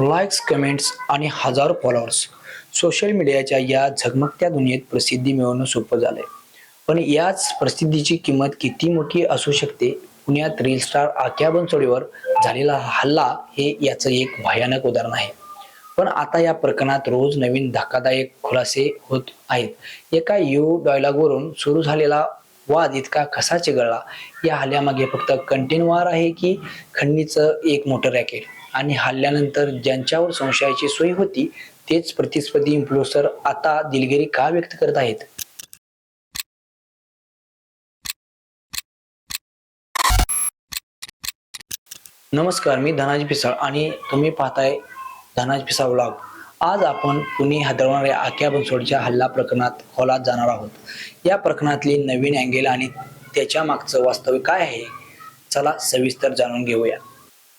Likes comments आणि हजारो followers social मीडियाच्या या झगमगत्या दुनियेत प्रसिद्धी मिळवणं सोपं झालंय. पण याच प्रसिद्धीची किंमत किती मोठी असू शकते? पुण्यात रील स्टार आक्या बनसोडीवर झालेला हल्ला हे याचं एक भयानक उदाहरण आहे. पण आता या प्रकरणात रोज नवीन धक्कादायक खुलासे होत आहेत. एका यू डायलॉगवरून सुरू झालेला वाद इतका कसा चिघळला? या हल्ल्यामागे फक्त कंटेनवार आहे की खंडणीचं एक मोठं रॅकेट आणि हल्ल्यानंतर ज्यांच्यावर संशयाची सोय होती तेच प्रतिस्पर्धी इन्फ्लुएन्सर आता दिलगिरी का व्यक्त करत आहेत? नमस्कार मी धनाजी पिसाळ आणि तुम्ही पाहताय धनाजी पिसाळ ब्लॉग आज आपण पुणे हदरवणाऱ्या आक्या बनसोडच्या हल्ला प्रकरणात खोलात जाणार आहोत. या प्रकरणातली नवीन अँगल आणि त्याच्या मागचं वास्तव काय आहे चला सविस्तर जाणून घेऊया.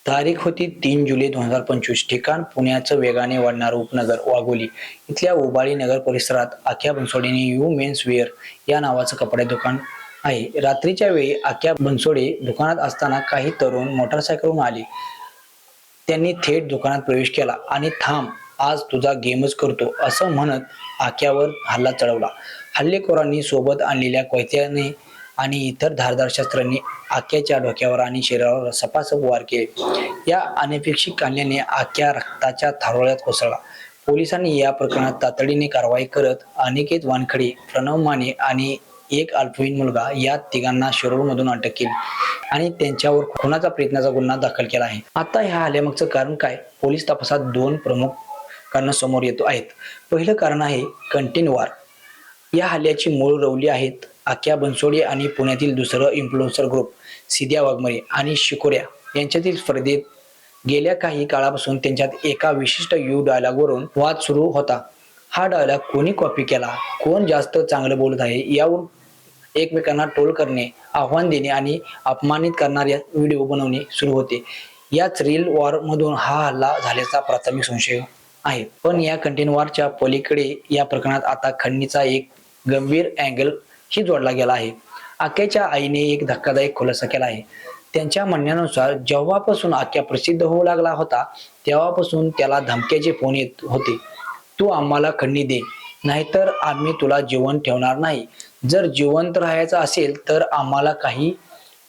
तारीख होती तीन जुलै दोन हजार पंचवीस. ठिकाण पुण्याचं वेगाने वाढणारं उपनगर वाघोली. इथल्या उबाळी नगर परिसरात आख्या बनसोडेने यू मेन्स वेअर या नावाचं कपडे दुकान आहे. रात्रीच्या वेळी आख्या बनसोडे दुकानात असताना काही तरुण मोटरसायकलवरून आले. त्यांनी थेट दुकानात प्रवेश केला आणि थांब आज तुझा गेमच करतो असं म्हणत आक्यावर हल्ला चढवला. हल्लेखोरांनी सोबत आणलेल्या कैत्याने आणि इतर धारदार शस्त्रांनी आक्याच्या डोक्यावर आणि शरीरावर सपासप वार केले. या अनपेक्षित हल्ल्याने आक्या रक्ताच्या थारोळ्यात कोसळला. पोलिसांनी या प्रकरणात तातडीने कारवाई करत अनिकेत वानखडे प्रणव माने आणि एक अल्पवयीन मुलगा या तिघांना शिरोळमधून अटक केली आणि त्यांच्यावर खुनाचा प्रयत्नाचा गुन्हा दाखल केला आहे. आता ह्या आल्यामागचं कारण काय? पोलीस तपासात दोन प्रमुख कारण समोर येतो आहेत. पहिलं कारण आहे कंटेन वार या हल्ल्याची मूळ रवली आहेत आक्या बनसोडे आणि पुण्यातील दुसरं इन्फ्लुएन्सर ग्रुप सिद्या वाघमरे आणि शिकोऱ्या. यांच्यातील स्पर्धेत गेल्या काही काळापासून त्यांच्यात एका विशिष्ट यू डायलॉगवरून वाद सुरू होता. हा डायलॉग कोणी कॉपी केला? कोण जास्त चांगलं बोलत आहे? यावरून एकमेकांना टोल करणे आव्हान देणे आणि अपमानित करणारे व्हिडिओ बनवणे सुरू होते. याच रील वॉर मधून हा हल्ला झाल्याचा प्राथमिक संशय आहे. पण या कंटेन वॉरच्या पलीकडे या प्रकरणात आता खंडणीचा एक गंभीर अँगल ही जोडला गेला आहे. आक्याच्या आईने एक धक्कादायक खुलासा केला आहे. त्यांच्या म्हणण्यानुसार जेव्हापासून आक्या प्रसिद्ध होऊ लागला होता तेव्हापासून त्याला धमक्याचे फोन येत होते. तू आम्हाला खंडणी दे नाहीतर आम्ही तुला जिवंत ठेवणार नाही. जर जिवंत राहायचं असेल तर आम्हाला काही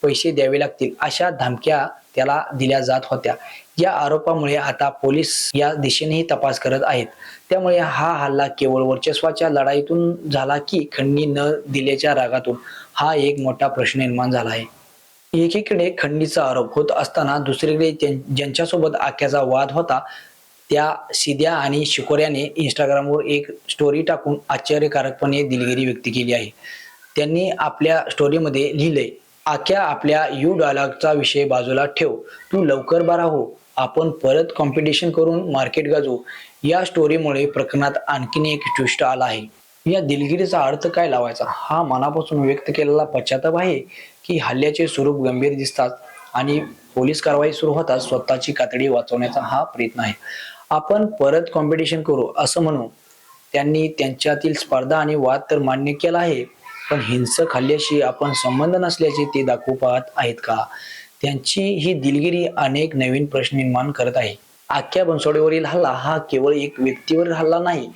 पैसे द्यावे लागतील अशा धमक्या त्याला दिल्या जात होत्या. या आरोपामुळे आता पोलीस या दिशेनेही तपास करत आहेत. त्यामुळे हा हल्ला केवळ वर्चस्वाच्या लढाईतून झाला की खंडणी न दिल्याच्या रागातून हा एक मोठा प्रश्न निर्माण झाला आहे. एकीकडे खंडीचा आरोप होत असताना दुसरीकडे ज्यांच्यासोबत आख्याचा वाद होता त्या सिद्या आणि शिकोऱ्याने इंस्टाग्रामवर एक स्टोरी टाकून आश्चर्यकारकपणे दिलगिरी व्यक्त केली आहे. त्यांनी आपल्या स्टोरीमध्ये लिहिलंय आख्या आपल्या यू डायलॉगचा विषय बाजूला ठेव. तू लवकर बरा हो. आपण परत कॉम्पिटिशन करून मार्केट गाजवू या स्टोरीमुळे प्रकरणात आणखीन एक ट्विस्ट आला आहे. या दिलगिरीचा अर्थ काय लावायचा? हा मनापासून व्यक्त केलेला पश्चाताप आहे की हल्ल्याचे स्वरूप गंभीर दिसतात आणि पोलीस कारवाई सुरू होताच स्वतःची कातडी वाचवण्याचा हा प्रयत्न आहे. आपण परत कॉम्पिटिशन करू असं म्हणू. त्यांनी त्यांच्यातील स्पर्धा आणि वाद तर मान्य केला आहे. पण हिंसक हल्ल्याशी आपण संबंध नसल्याचे ते दाखवू पाहत आहेत का? त्यांची ही दिलगिरी अनेक नवीन प्रश्न निर्माण करत आहे. आख्या बनसोडेवरील हल्ला हा केवळ एक व्यक्तीवर हल्ला नाही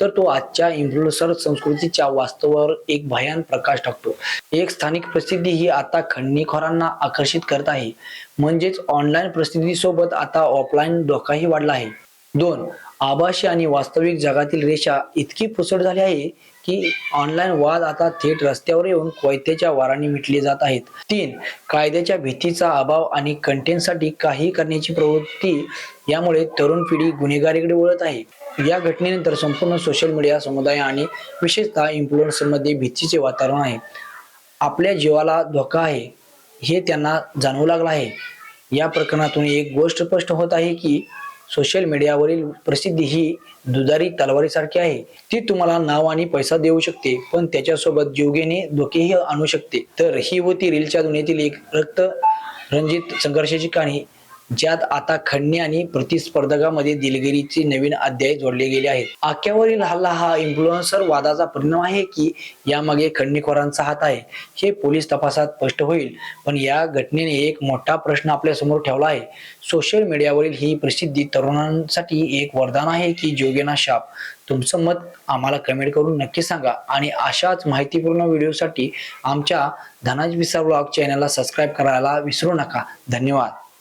तर तो आजच्या इन्फ्लुएन्सर संस्कृतीच्या वास्तवावर एक भयान प्रकाश टाकतो. एक स्थानिक प्रसिद्धी ही आता खंडणीखोरांना आकर्षित करत आहे. म्हणजेच ऑनलाईन प्रसिद्धीसोबत आता ऑफलाईन धोकाही वाढला आहे. दोन आभासी आणि वास्तविक जगातील रेषा इतकी पुसट झाली आहे की ऑनलाईन वाद आता थेट रस्त्यावर येऊन कोयत्याच्या वाराने मिटले जात आहेत. तीन कायद्याच्या भीतीचा अभाव आणि कंटेंटसाठी काही करण्याची प्रवृत्ती यामुळे तरुण पिढी गुन्हेगारीकडे वळत आहे. या घटनेनंतर संपूर्ण सोशल मीडिया समुदाय आणि विशेषतः इन्फ्लुएन्सरमध्ये भीतीचे वातावरण आहे. आपल्या जीवाला धोका आहे हे त्यांना जाणवू लागलं आहे. या प्रकरणातून एक गोष्ट स्पष्ट होत आहे की सोशल मीडियावरील प्रसिद्धी ही दुधारी तलवारीसारखी आहे. ती तुम्हाला नाव आणि पैसा देऊ शकते पण त्याच्यासोबत जीवघेणे धोकेही आणू शकते. तर ही होती रीलच्या दुनियेतील एक रक्त रंजित संघर्षाची कहाणी. ज्यात आता खंडणी आणि प्रतिस्पर्धकामध्ये दिलगिरीचे नवीन अध्याय जोडले गेले आहेत. आक्यावरील हल्ला हा इन्फ्लुएन्सर वादाचा परिणाम आहे की यामागे खंडणीखोरांचा हात आहे हे पोलीस तपासात स्पष्ट होईल. पण या घटनेने एक मोठा प्रश्न आपल्यासमोर ठेवला आहे. सोशल मीडियावरील ही प्रसिद्धी तरुणांसाठी एक वरदान आहे की जोगेना शाप तुमचं मत आम्हाला कमेंट करून नक्की सांगा. आणि अशाच माहितीपूर्ण व्हिडिओसाठी आमच्या धनाज विसा ब्लॉग चॅनलला सबस्क्राईब करायला विसरू नका. धन्यवाद.